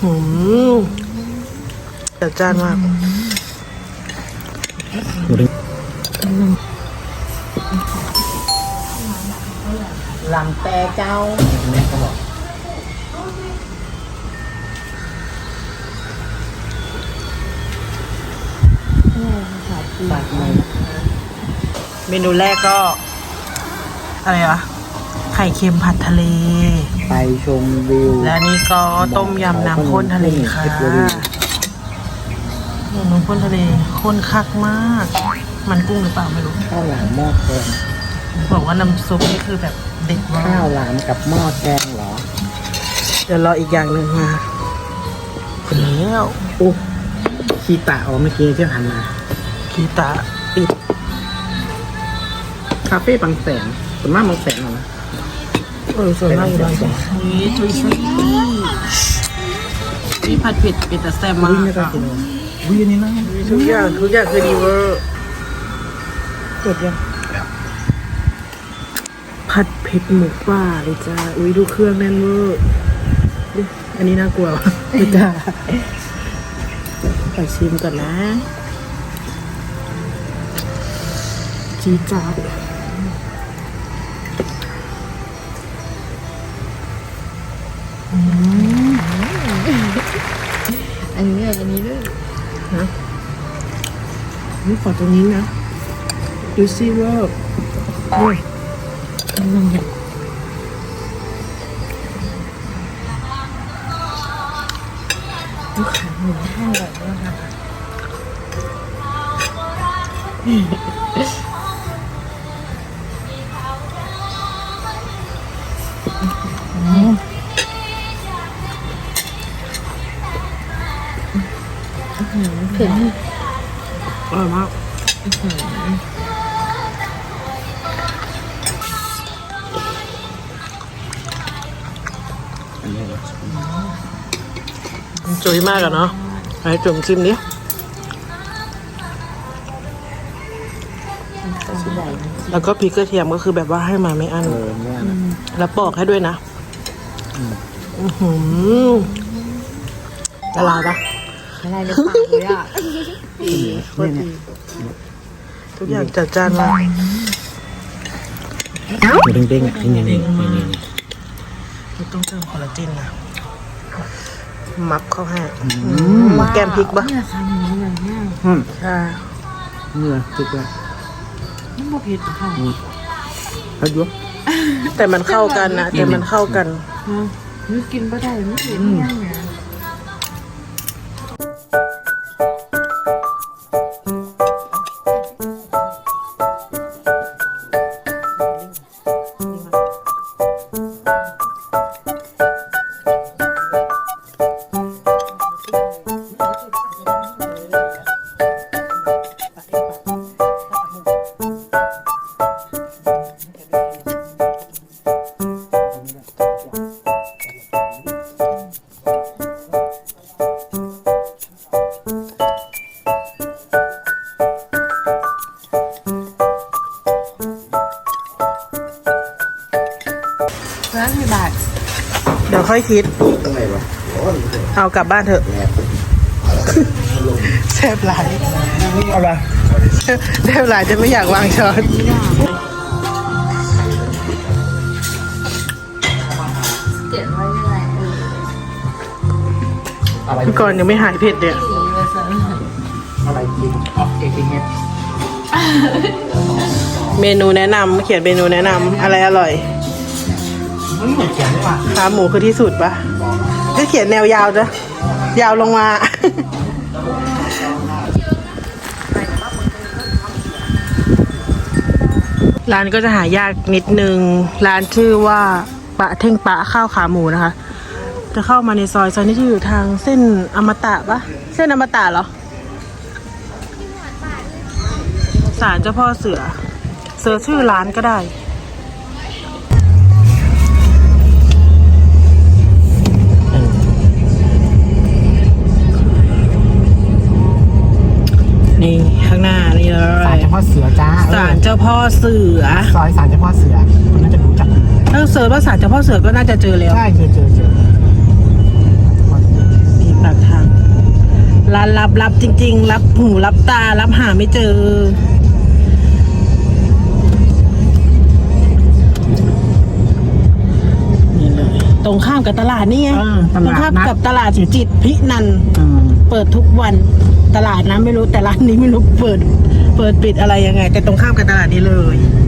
หืมจัดจ้านมากหลังแต่เจ้าเมนูแรกก็ อะไรวะไข่เค็มผัดทะเล ไปชมวิว และนี่ก็ต้มยำน้ำข้นทะเลค่ะน้ำข้นทะเลข้นคักมาก มันกุ้งหรือเปล่าไม่รู้ข้าวหลามหม้อแกงบอกว่าน้ำซุปนี่คือแบบเด็ดมาข้าวกหลามกับหม้อแกงเหรอ เดี๋ยวรออีกอย่างหนึ่งมาคนแล้วอุ๊คีตะอ๋อเมื่อกี้ที่ผ่านมากีตาปิดคาเฟ่บางแสนส่วนมากบางแสนเหรอนะเออสวนมากอยู่บานนี่จุยซี่นี่ผัดเผ็ดเป็นแต่แซ่บมากวิ่งไม่นเลยวิ่งอันนี้นะทุกอย่างทุกอย่างคือดีเวอร์จดยังผัดเผ็ดหมูป่าเลยจ้า อุ้ยดูเครื่องแน่นเวอร์ดิอันนี้น่ากลัววะไม่จ้าขอชิมก่อนนะ จีจัด อันนี้ด้วยอันนี้ด้วยนี่ขอตรงนี้นะดูซี่เวอร์นี่ลูกขาหมูห้าอร่อยมากนะคะ เผ็ดอร่อยมากจุยมากอะเนาะไอ้จุ่มชิมดิชิ้นใหญ่แล้วก็พริกกระเทียมก็คือแบบว่าให้มาไม่อั้นเออเนี่ยนะแล้วปอกให้ด้วยนะ อือหือละลายปะ อะไรในปากเลยอะโคตรดีทุกอย่างจัดจ้านมากหมูเด้งๆอะนี่นี่นี่นี่นี่ไม่ต้องเติมคอลลาเจนนะมับเข้าให้แกมพริกปะเนี่ยค่ะหมูแบบเนี้ยอืมใช่นี่เลยติดเลยมันบ่เผ็ดค่ะแล้วยุบแต่มันเข้ากันนะแต่มันเข้ากันนึกกินบ่ได้ไม่เผ็ดเนี่ยเนี่ย ร้านกี่บาทเดี๋ยวค่อยคิด ตรงไหนวะเอากลับบ้านเถอะแซ่บหลายเอาละแซ่บหลายจะไม่อยากวางช้อนเจ็ดร้อยอะไรเอออะไรพี่ก่อนยังไม่หายเผ็ดเนี่ยสีเปอร์เซ็นต์อะไรกินอ๋อเอกิเฮดเมนูแนะนำเขียนเมนูแนะนำอะไรอร่อย มันเหมือนเขียนได้ป่ะขาหมูคือที่สุดปะถ้าเขียนแนวยาวจ้ะยาวลงมา ร้านก็จะหายากนิดนึง ร้านชื่อว่าปะเท่งปะข้าวขาหมูนะคะ จะเข้ามาในซอยซอยนี้จะอยู่ทางเส้นอมตะปะเส้นอมตะเหรอศาลเจ้าพ่อเสือเสิร์ชชื่อร้านก็ได้ จ้าพ่อเสือซอยสารเฉพาะเสือคนน่าจะรู้จักถ้าเสิร์ชว่าศาลเจ้าพ่อเสือก็น่าจะเจอแล้วใช่เจอเจอเจอปากทางร้านรับรับจริง ๆ รับหูรับตารับหาไม่เจอ รงข้ามกับตลาดนี่ไงเออตตรงลาดข้ามนัดกับตลาดสุจิตรพินันท์อืมเปิดทุกวันตลาดนะไม่รู้แต่ร้านนี้ไม่รู้เปิด เปิดปิดอะไรยังไง แต่ตรงข้ามกับตลาดนี้เลยอ